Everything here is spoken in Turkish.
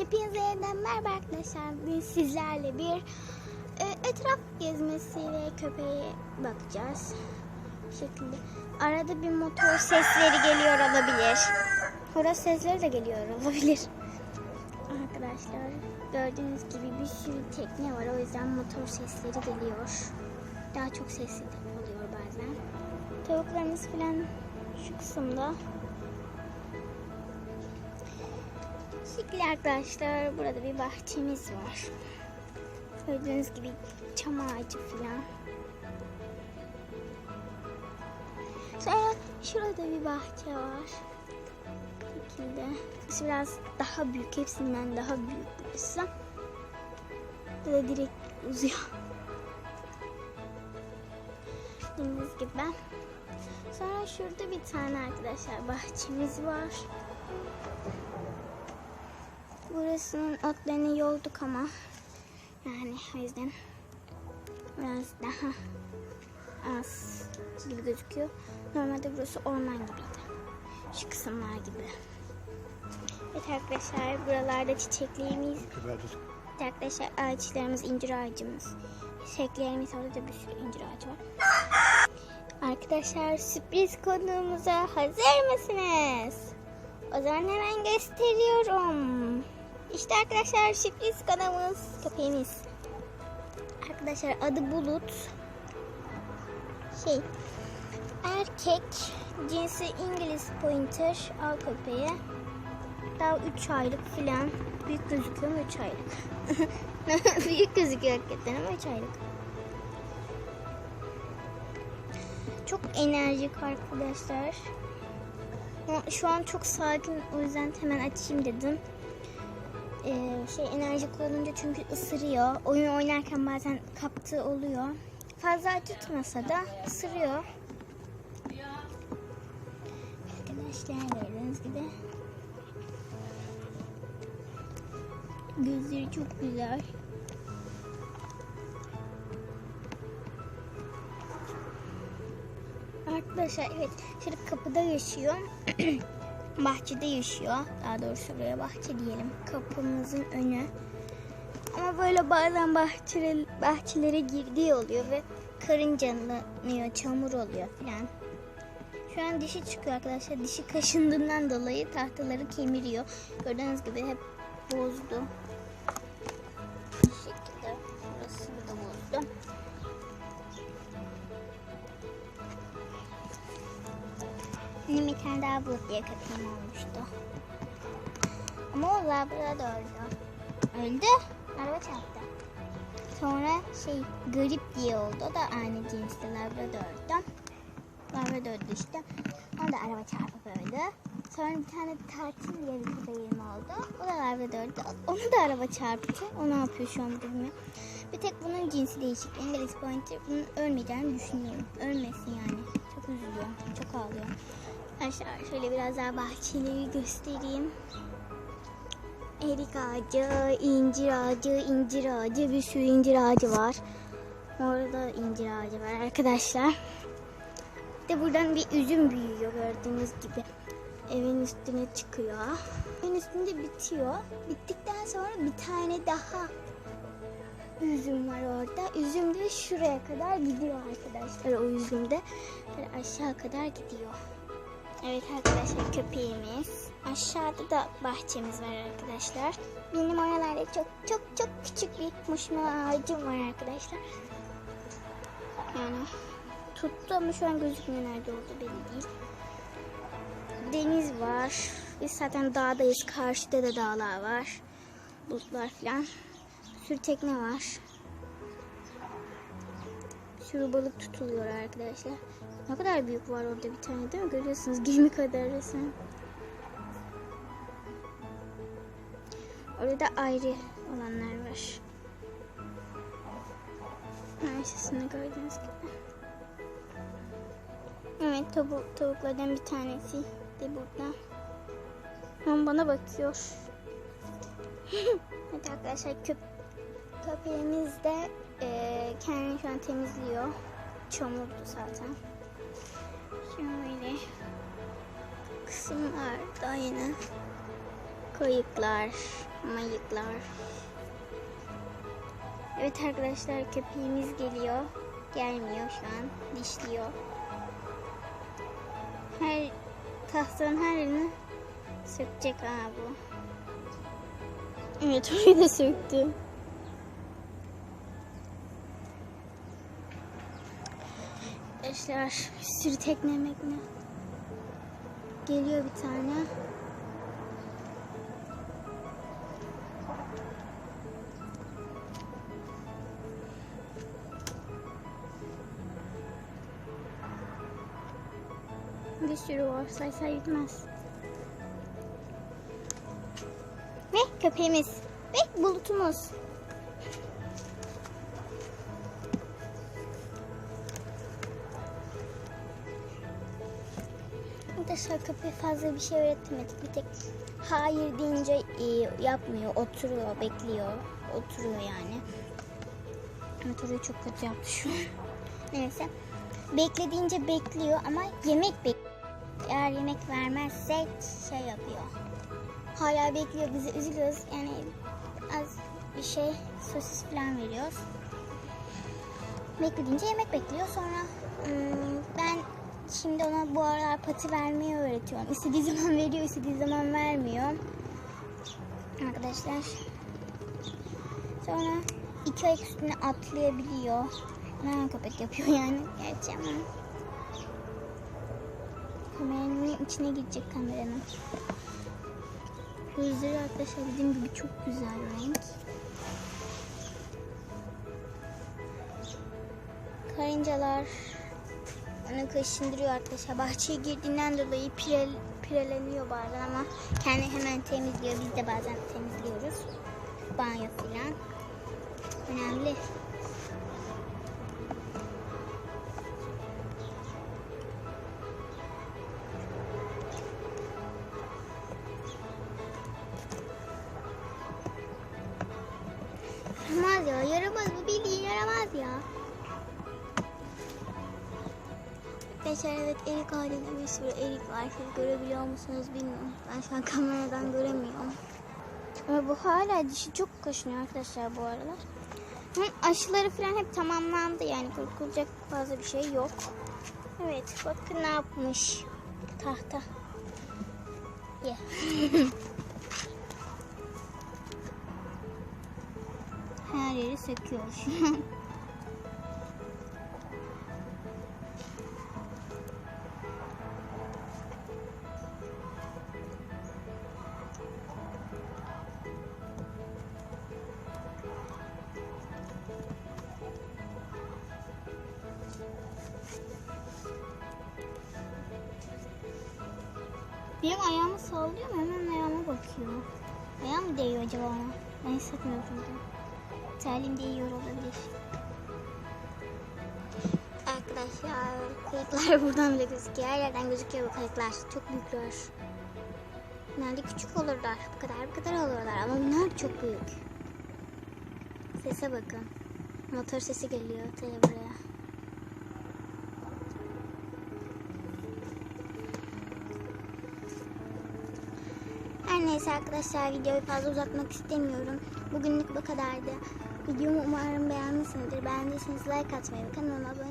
Hepinize yeniden merhaba arkadaşlar. Bugün sizlerle bir e, etraf gezmesiyle köpeğe bakacağız. Bu şekilde. Arada bir motor sesleri geliyor olabilir. Horoz sesleri de geliyor olabilir. Arkadaşlar gördüğünüz gibi bir sürü tekne var. O yüzden motor sesleri geliyor. Daha çok sesli oluyor bazen. Tavuklarımız falan şu kısımda. Şekil arkadaşlar burada bir bahçemiz var. Gördüğünüz gibi çam ağacı falan. Sonra şurada bir bahçe var. Bu şekilde. Burası biraz daha büyük. Hepsinden daha büyük burası. Burada direkt uzuyor. Gördüğünüz gibi. Sonra şurada bir tane arkadaşlar bahçemiz var. Burasının otlarını yolduk ama yani o yüzden biraz daha az gibi gözüküyor. Normalde burası orman gibiydi. Şu kısımlar gibi. Evet arkadaşlar buralarda çiçeklerimiz, evet arkadaşlar ağaçlarımız, incir ağacımız. Çiçeklerimiz orada da bir sürü incir ağacı var. Arkadaşlar sürpriz konuğumuza hazır mısınız? O zaman hemen gösteriyorum. İşte arkadaşlar sürpriz kanalımız, köpeğimiz. Arkadaşlar adı Bulut. Şey, erkek, cinsi İngiliz Pointer, av köpeği. Daha 3 aylık filan. Büyük gözüküyor mu 3 aylık? Büyük gözüküyor hakikaten ama 3 aylık. Çok enerjik arkadaşlar. Şu an çok sakin o yüzden hemen açayım dedim. Ee, şey enerjik olunca çünkü ısırıyor. Oyun oynarken bazen kaptığı oluyor. Fazla acıtmasa da ısırıyor. Arkadaşlar gördüğünüz gibi. Gözleri çok güzel. Arkadaşlar evet şöyle kapıda yaşıyor. bahçede yaşıyor. Daha doğrusu buraya bahçe diyelim. Kapımızın önü. Ama böyle bazen bahçe, bahçelere girdiği oluyor ve karıncalanıyor, çamur oluyor falan. Şu an dişi çıkıyor arkadaşlar. Dişi kaşındığından dolayı tahtaları kemiriyor. Gördüğünüz gibi hep bozdu. Tane diye köpeğim olmuştu. Ama o labradordu. Öldü. Araba çarptı. Sonra şey garip diye oldu. O da aynı cinste labradordu. Labradordu işte. O da araba çarpıp öldü. Sonra bir tane tatil diye bir köpeğim oldu. O da labradordu. Onu da araba çarptı. O ne yapıyor şu an bilmiyorum. Bir tek bunun cinsi değişik. İngiliz Pointer. Bunun ölmeyeceğini düşünüyorum. Ölmesin yani. Çok üzülüyor. Çok ağlıyor. Arkadaşlar şöyle biraz daha bahçeleri göstereyim. Erik ağacı, incir ağacı, incir ağacı, bir sürü incir ağacı var. Orada incir ağacı var arkadaşlar. Bir de buradan bir üzüm büyüyor gördüğünüz gibi. Evin üstüne çıkıyor. Evin üstünde bitiyor. Bittikten sonra bir tane daha üzüm var orada. Üzüm de şuraya kadar gidiyor arkadaşlar o üzümde. Böyle aşağı kadar gidiyor. Evet arkadaşlar köpeğimiz. Aşağıda da bahçemiz var arkadaşlar. Benim oralarda çok çok çok küçük bir muşmula ağacım var arkadaşlar. Yani tuttu ama şu an gözükmüyor nerede oldu belli değil. Deniz var. Biz zaten dağdayız. Karşıda da dağlar var. Bulutlar falan. Bir tekne var. Bir sürü balık tutuluyor arkadaşlar. Ne kadar büyük var orada bir tane değil mi? Görüyorsunuz gemi kadar resmen. Orada ayrı olanlar var. Karşısında gördüğünüz gibi. Evet tavuk, tavuklardan bir tanesi de burada. Ama bana bakıyor. evet arkadaşlar köp köpeğimiz de e, kendini şu an temizliyor. Çamurdu zaten. Şöyle kısımlarda yine kayıklar, Mayıklar. Evet arkadaşlar köpeğimiz geliyor. Gelmiyor şu an. Dişliyor. Her tahtanın her yerini sökecek ha bu. Evet orayı da söktü. Arkadaşlar bir sürü tekne mekne. Geliyor bir tane. Bir sürü var saysa yetmez. Ve köpeğimiz. Ve bulutumuz. Arkadaşlar köpeğe fazla bir şey öğretemedik. Bir tek hayır deyince e, yapmıyor. Oturuyor, bekliyor. Oturuyor yani. Orayı çok kötü yaptı şu an. Neyse. Beklediğince bekliyor ama yemek bekliyor. Eğer yemek vermezsek şey yapıyor. Hala bekliyor bizi üzülüyoruz. Yani az bir şey sosis falan veriyoruz. Beklediğince yemek bekliyor. Sonra ım, ben şimdi ona bu aralar pati vermeyi öğretiyorum. İstediği zaman veriyor, istediği zaman vermiyor. Arkadaşlar. Sonra iki ayak üstüne atlayabiliyor. Ne köpek yapıyor yani. Gerçi ama. Kameranın içine girecek kameranın. Gözleri arkadaşlar dediğim gibi çok güzel renk. Karıncalar onu kaşındırıyor arkadaşlar. Bahçeye girdiğinden dolayı pirel, pireleniyor bazen ama kendi hemen temizliyor. Biz de bazen temizliyoruz. Banyo filan. Önemli. Yaramaz ya. Yaramaz. Bu bildiğin yaramaz ya. Arkadaşlar evet erik halinde bir sürü erik var. Siz görebiliyor musunuz bilmiyorum. Ben şu an kameradan göremiyorum. Ama bu hala dişi çok kaşınıyor arkadaşlar bu aralar. Hı, aşıları falan hep tamamlandı yani korkulacak fazla bir şey yok. Evet bakın ne yapmış tahta. Ye. Her yeri söküyor Benim ayağımı sallıyor mu? Hemen ayağıma bakıyor. Ayağım mı değiyor acaba ona? Ben hissetmiyorum çünkü. Terliğim değiyor olabilir. Arkadaşlar kayıklar buradan bile gözüküyor. Her yerden gözüküyor bu kayıklar. Çok büyükler. Nerede küçük olurlar. Bu kadar bu kadar olurlar ama bunlar çok büyük. Sese bakın. Motor sesi geliyor tabii buraya. Her neyse arkadaşlar videoyu fazla uzatmak istemiyorum. Bugünlük bu kadardı. Videomu umarım beğenmişsinizdir. Beğendiyseniz like atmayı ve kanalıma abone